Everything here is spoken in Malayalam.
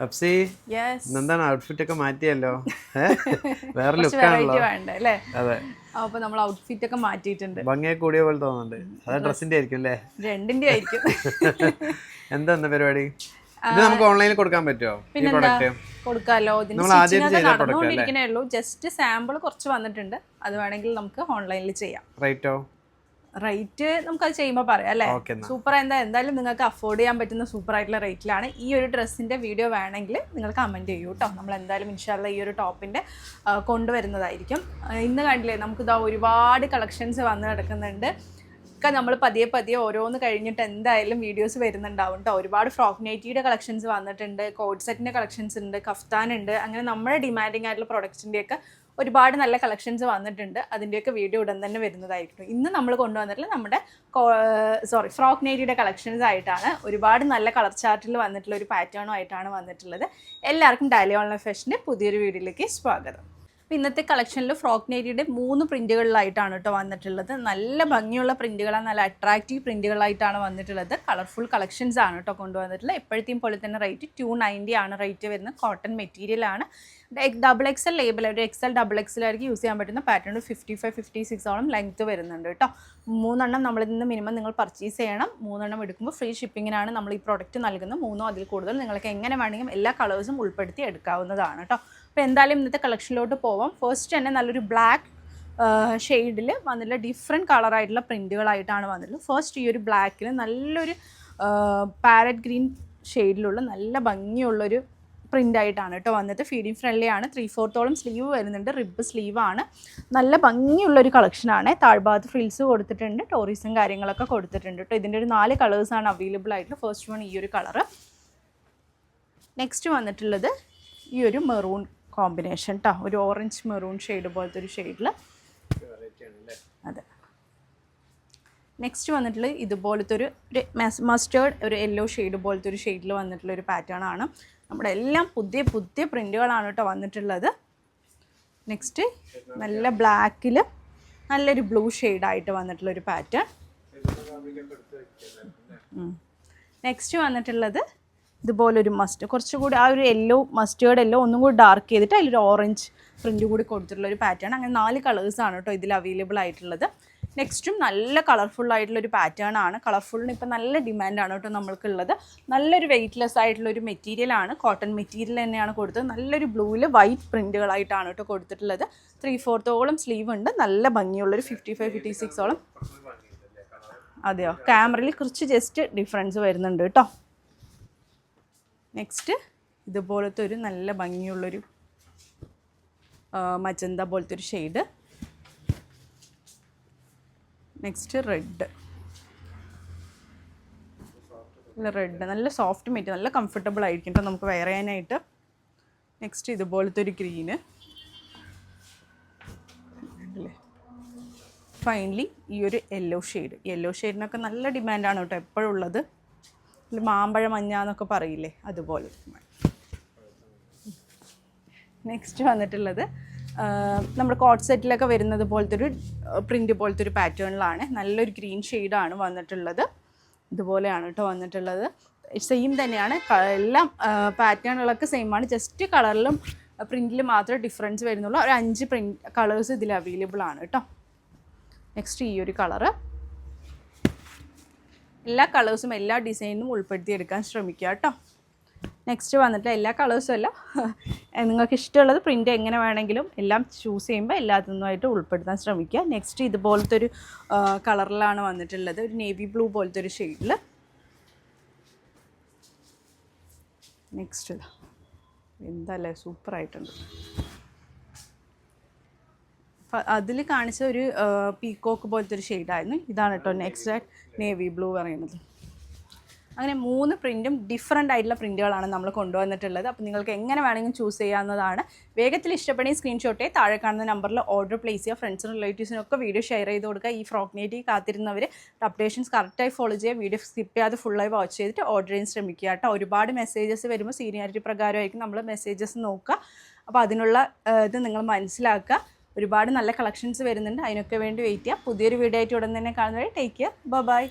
അപ്സി എന്താണ് ഔട്ട്ഫിറ്റ് ഒക്കെ മാറ്റിയല്ലോ? വേറെ ലുക്കാണല്ലോ അതെ. അപ്പൊ നമ്മൾ ഔട്ട്ഫിറ്റ് ഒക്കെ മാറ്റിയിട്ടുണ്ട്. ഭംഗിയെ കൂടിയ പോലെ തോന്നുന്നുണ്ട്. അത് ഡ്രസ്സിന്റെ ആയിരിക്കും അല്ലേ? രണ്ടിന്റെ ആയിരിക്കും. എന്താ പരിപാടി? ഇത് നമുക്ക് ഓൺലൈനിൽ കൊടുക്കാൻ പറ്റുമോ? ഈ പ്രൊഡക്റ്റ് product? നടന്നുകൊണ്ടിരിക്കണേ ഉള്ളൂ. ജസ്റ്റ് സാമ്പിൾ കുറച്ച് വന്നിട്ടുണ്ട്. അത് വേണമെങ്കിൽ നമുക്ക് ഓൺലൈനിൽ ചെയ്യാം. റേറ്റോ റേറ്റ് നമുക്കത് ചെയ്യുമ്പോൾ പറയാം അല്ലേ? സൂപ്പർ എന്താ? എന്തായാലും നിങ്ങൾക്ക് അഫോർഡ് ചെയ്യാൻ പറ്റുന്ന സൂപ്പർ ആയിട്ടുള്ള റേറ്റിലാണ് ഈ ഒരു ഡ്രസ്സിന്റെ വീഡിയോ വേണമെങ്കിൽ നിങ്ങൾ കമന്റ് ചെയ്യൂ കേട്ടോ നമ്മൾ എന്തായാലും ഇൻഷാല്ല ഈ ഒരു ടോപ്പിന്റെ കൊണ്ടുവരുന്നതായിരിക്കും. ഇന്ന് കണ്ടില്ലേ നമുക്ക് ഇതാ ഒരുപാട് കളക്ഷൻസ് വന്ന് കിടക്കുന്നുണ്ട് ഒക്കെ നമ്മൾ പതിയെ പതിയെ ഓരോന്ന് കഴിഞ്ഞിട്ട് എന്തായാലും വീഡിയോസ് വരുന്നുണ്ടാവും കേട്ടോ ഒരുപാട് ഫ്രോക്ക് നൈറ്റിയുടെ കളക്ഷൻസ് വന്നിട്ടുണ്ട് കോഡ് സെറ്റിന്റെ കളക്ഷൻസ് ഉണ്ട് കഫ്താൻ ഉണ്ട്. അങ്ങനെ നമ്മുടെ ഡിമാൻഡിങ് ആയിട്ടുള്ള പ്രൊഡക്ട്സിന്റെയൊക്കെ ഒരുപാട് നല്ല കളക്ഷൻസ് വന്നിട്ടുണ്ട്. അതിന്റെയൊക്കെ വീഡിയോ ഉടൻ തന്നെ വരുന്നതായിരിക്കും. ഇന്ന് നമ്മൾ കൊണ്ടുവന്നിട്ടുള്ള നമ്മുടെ സോറി ഫ്രോക്ക് നൈറ്റിയുടെ കളക്ഷൻസ് ആയിട്ടാണ് ഒരുപാട് നല്ല കളർ ചാർട്ടിൽ വന്നിട്ടുള്ള ഒരു പാറ്റേണും ആയിട്ടാണ് വന്നിട്ടുള്ളത്. എല്ലാവർക്കും ഡാലി ഓൺലൈൻ ഫാഷന്റെ പുതിയൊരു വീഡിയോയിലേക്ക് സ്വാഗതം. ഇന്നത്തെ കളക്ഷനിൽ ഫ്രോക്ക് നേരിയുടെ മൂന്ന് പ്രിന്റുകളിലായിട്ടാണ് കേട്ടോ വന്നിട്ടുള്ളത്. നല്ല ഭംഗിയുള്ള പ്രിന്റുകളാണ് നല്ല അട്രാക്റ്റീവ് പ്രിന്റുകളായിട്ടാണ് വന്നിട്ടുള്ളത്. കളർഫുൾ കളക്ഷൻസ് ആണ് കേട്ടോ കൊണ്ടുവന്നിട്ടുള്ളത്. എപ്പോഴത്തെയും പോലെ തന്നെ റേറ്റ് ടു നയന്റി ആണ് റേറ്റ് വരുന്നത്. കോട്ടൺ മെറ്റീരിയൽ ആണ്. ഡബിൾ എക്സൽ ലേബിൾ ഒരു എക്സൽ ഡബിൾ എക്സലായിരിക്കും യൂസ് ചെയ്യാൻ പറ്റുന്ന പാറ്റേൺ ഫിഫ്റ്റി ഫൈവ് ഫിഫ്റ്റി സിക്സോളം ലെങ്ത്ത് വരുന്നുണ്ട് കേട്ടോ മൂന്നെണ്ണം നമ്മളിൽ നിന്ന് മിനിമം നിങ്ങൾ പർച്ചേസ് ചെയ്യണം. മൂന്നെണ്ണം എടുക്കുമ്പോൾ ഫ്രീ ഷിപ്പിങ്ങിനാണ് നമ്മൾ ഈ പ്രോഡക്റ്റ് നൽകുന്നത്. മൂന്നോ അതിൽ കൂടുതൽ നിങ്ങൾക്ക് എങ്ങനെ വേണമെങ്കിലും എല്ലാ കളേഴ്സും ഉൾപ്പെടുത്തി എടുക്കാവുന്നതാണ് കേട്ടോ അപ്പോൾ എന്തായാലും ഇന്നത്തെ കളക്ഷനിലോട്ട് പോവാം. ഫസ്റ്റ് തന്നെ നല്ലൊരു ബ്ലാക്ക് ഷെയ്ഡിൽ വന്നിട്ടുള്ള ഡിഫറെന്റ് കളറായിട്ടുള്ള പ്രിന്റുകളായിട്ടാണ് വന്നിട്ടുള്ളത്. ഫസ്റ്റ് ഈ ഒരു ബ്ലാക്കിൽ നല്ലൊരു പാരറ്റ് ഗ്രീൻ ഷെയ്ഡിലുള്ള നല്ല ഭംഗിയുള്ളൊരു പ്രിന്റ് ആയിട്ടാണ് കേട്ടോ വന്നിട്ട് ഫീഡിങ് ഫ്രണ്ട്ലി ആണ് ത്രീ ഫോർത്തോളം സ്ലീവ് വരുന്നുണ്ട്. റിബ് സ്ലീവ് ആണ് നല്ല ഭംഗിയുള്ളൊരു കളക്ഷനാണ് താഴ്ഭാഗത്ത് ഫ്രിൽസ് കൊടുത്തിട്ടുണ്ട്. ടോറീസും കാര്യങ്ങളൊക്കെ കൊടുത്തിട്ടുണ്ട് കേട്ടോ. ഇതിന്റെ ഒരു നാല് കളേഴ്സാണ് അവൈലബിൾ ആയിട്ടുള്ളത്. ഫസ്റ്റ് വൺ ഈ ഒരു കളറ് നെക്സ്റ്റ് വന്നിട്ടുള്ളത് ഈ ഒരു മെറൂൺ കോമ്പിനേഷൻ കേട്ടോ ഒരു ഓറഞ്ച് മെറൂൺ ഷെയ്ഡ് പോലത്തെ ഒരു ഷെയ്ഡിൽ അതെ. നെക്സ്റ്റ് വന്നിട്ടുള്ള ഇതുപോലത്തെ ഒരു മസ്റ്റേർഡ് ഒരു യെല്ലോ ഷെയ്ഡ് പോലത്തെ ഒരു ഷെയ്ഡിൽ വന്നിട്ടുള്ള ഒരു പാറ്റേൺ ആണ്. നമ്മുടെ എല്ലാം പുതിയ പുതിയ പ്രിന്റുകളാണ് കേട്ടോ വന്നിട്ടുള്ളത്. നെക്സ്റ്റ് നല്ല ബ്ലാക്കിൽ നല്ലൊരു ബ്ലൂ ഷെയ്ഡായിട്ട് വന്നിട്ടുള്ളൊരു പാറ്റേൺ നെക്സ്റ്റ് വന്നിട്ടുള്ളത് ഇതുപോലൊരു മസ്റ്റ് കുറച്ചുകൂടി ആ ഒരു യെല്ലോ മസ്റ്റേർഡ് യെല്ലോ ഒന്നും കൂടി ഡാർക്ക് ചെയ്തിട്ട് അതിലൊരു ഓറഞ്ച് പ്രിന്റ് കൂടി കൊടുത്തിട്ടുള്ള ഒരു പാറ്റേൺ അങ്ങനെ നാല് കളേഴ്സാണ് കേട്ടോ ഇതിൽ അവൈലബിൾ ആയിട്ടുള്ളത്. നെക്സ്റ്റും നല്ല കളർഫുൾ ആയിട്ടുള്ള ഒരു പാറ്റേൺ ആണ് കളർഫുള്ളിന് ഇപ്പം നല്ല ഡിമാൻഡാണ് കേട്ടോ നമ്മൾക്കുള്ളത്. നല്ലൊരു വെയ്റ്റ്ലെസ് ആയിട്ടുള്ള ഒരു മെറ്റീരിയലാണ് കോട്ടൺ മെറ്റീരിയൽ തന്നെയാണ് കൊടുത്തത്. നല്ലൊരു ബ്ലൂവിൽ വൈറ്റ് പ്രിന്റുകളായിട്ടാണ് കേട്ടോ കൊടുത്തിട്ടുള്ളത്. ത്രീ ഫോർത്തോളം സ്ലീവ് ഉണ്ട്. നല്ല ഭംഗിയുള്ളൊരു ഫിഫ്റ്റി ഫൈവ് ഫിഫ്റ്റി സിക്സോളം അതെയോ ക്യാമറയിൽ കുറച്ച് ജസ്റ്റ് ഡിഫറൻസ് വരുന്നുണ്ട് കേട്ടോ നെക്സ്റ്റ് ഇതുപോലത്തെ ഒരു നല്ല ഭംഗിയുള്ളൊരു മജന്ത പോലത്തെ ഒരു ഷെയ്ഡ് നെക്സ്റ്റ് റെഡ് നല്ല റെഡ് നല്ല സോഫ്റ്റ് മെറ്റ് നല്ല കംഫർട്ടബിൾ ആയിരിക്കും കേട്ടോ നമുക്ക് വെയർ ചെയ്യാനായിട്ട് നെക്സ്റ്റ് ഇതുപോലത്തെ ഒരു ഗ്രീന് ഫൈനലി ഈ ഒരു യെല്ലോ ഷെയ്ഡ് യെല്ലോ ഷെയ്ഡിനൊക്കെ നല്ല ഡിമാൻഡാണ് കേട്ടോ എപ്പോഴും ഉള്ളത്. ഇതിൽ മാമ്പഴ മഞ്ഞ എന്നൊക്കെ പറയില്ലേ അതുപോലെ. നെക്സ്റ്റ് വന്നിട്ടുള്ളത് നമ്മുടെ കോട്ട് സെറ്റിലൊക്കെ വരുന്നത് പോലത്തെ ഒരു പ്രിന്റ് പോലത്തെ ഒരു പാറ്റേണിലാണ് നല്ലൊരു ഗ്രീൻ ഷെയ്ഡാണ് വന്നിട്ടുള്ളത്. ഇതുപോലെയാണ് കേട്ടോ വന്നിട്ടുള്ളത്. സെയിം തന്നെയാണ്. എല്ലാം പാറ്റേണുകളൊക്കെ സെയിം ആണ്. ജസ്റ്റ് കളറിലും പ്രിന്റിലും മാത്രമേ ഡിഫറൻസ് വരുന്നുള്ളൂ. ഒരു അഞ്ച് പ്രിന്റ് കളേഴ്സ് ഇതിൽ അവൈലബിൾ ആണ് കേട്ടോ നെക്സ്റ്റ് ഈ ഒരു കളറ് എല്ലാ കളേഴ്സും എല്ലാ ഡിസൈനും ഉൾപ്പെടുത്തിയെടുക്കാൻ ശ്രമിക്കുക കേട്ടോ നെക്സ്റ്റ് വന്നിട്ട് എല്ലാ കളേഴ്സും അല്ല. നിങ്ങൾക്ക് ഇഷ്ടമുള്ളത് പ്രിന്റ് എങ്ങനെ വേണമെങ്കിലും എല്ലാം ചൂസ് ചെയ്യുമ്പോൾ എല്ലാത്തിനുമായിട്ട് ഉൾപ്പെടുത്താൻ ശ്രമിക്കുക. നെക്സ്റ്റ് ഇതുപോലത്തെ ഒരു കളറിലാണ് വന്നിട്ടുള്ളത്. ഒരു നേവി ബ്ലൂ പോലത്തെ ഒരു ഷെയ്ഡിൽ നെക്സ്റ്റ് എന്തല്ലേ? സൂപ്പറായിട്ടുണ്ട് അതിൽ കാണിച്ച ഒരു പീക്കോക്ക് പോലത്തെ ഒരു ഷെയ്ഡായിരുന്നു ഇതാണ് കേട്ടോ നെക്സ്റ്റ് നേവി ബ്ലൂ പറയുന്നത്. അങ്ങനെ മൂന്ന് പ്രിന്റും ഡിഫറെന്റ് ആയിട്ടുള്ള പ്രിന്റുകളാണ് നമ്മൾ കൊണ്ടുവന്നിട്ടുള്ളത്. അപ്പോൾ നിങ്ങൾക്ക് എങ്ങനെ വേണമെങ്കിലും ചൂസ് ചെയ്യാവുന്നതാണ്. വേഗത്തിൽ ഇഷ്ടപ്പെടുന്ന സ്ക്രീൻഷോട്ടേ താഴെ കാണുന്ന നമ്പറിൽ ഓർഡർ പ്ലേസ് ചെയ്യുക. ഫ്രണ്ട്സിനും റിലേറ്റീവ്സിനൊക്കെ വീഡിയോ ഷെയർ ചെയ്ത് കൊടുക്കുക. ഈ ഫ്രോക്ക് നേറ്റി കാത്തിരുന്നവർ അപ്ഡേഷൻസ് കറക്റ്റായി ഫോളോ ചെയ്യുക. വീഡിയോ സ്കിപ്പ് ചെയ്യാതെ ഫുള്ളായി വാച്ച് ചെയ്തിട്ട് ഓർഡർ ചെയ്യാൻ ശ്രമിക്കുക കേട്ടോ. ഒരുപാട് മെസ്സേജസ് വരുമ്പോൾ സീനിയോറിറ്റി പ്രകാരമായിരിക്കും നമ്മൾ മെസ്സേജസ് നോക്കുക. അപ്പോൾ അതിനുള്ള ഇത് നിങ്ങൾ മനസ്സിലാക്കുക. ഒരുപാട് നല്ല കളക്ഷൻസ് വരുന്നുണ്ട്. അതിനൊക്കെ വേണ്ടി വെയിറ്റ് ചെയ്യുക പുതിയൊരു വീഡിയോ ആയിട്ട് ഉടൻ തന്നെ കാണുന്നവരെ ടേക്ക് കെയർ ബൈ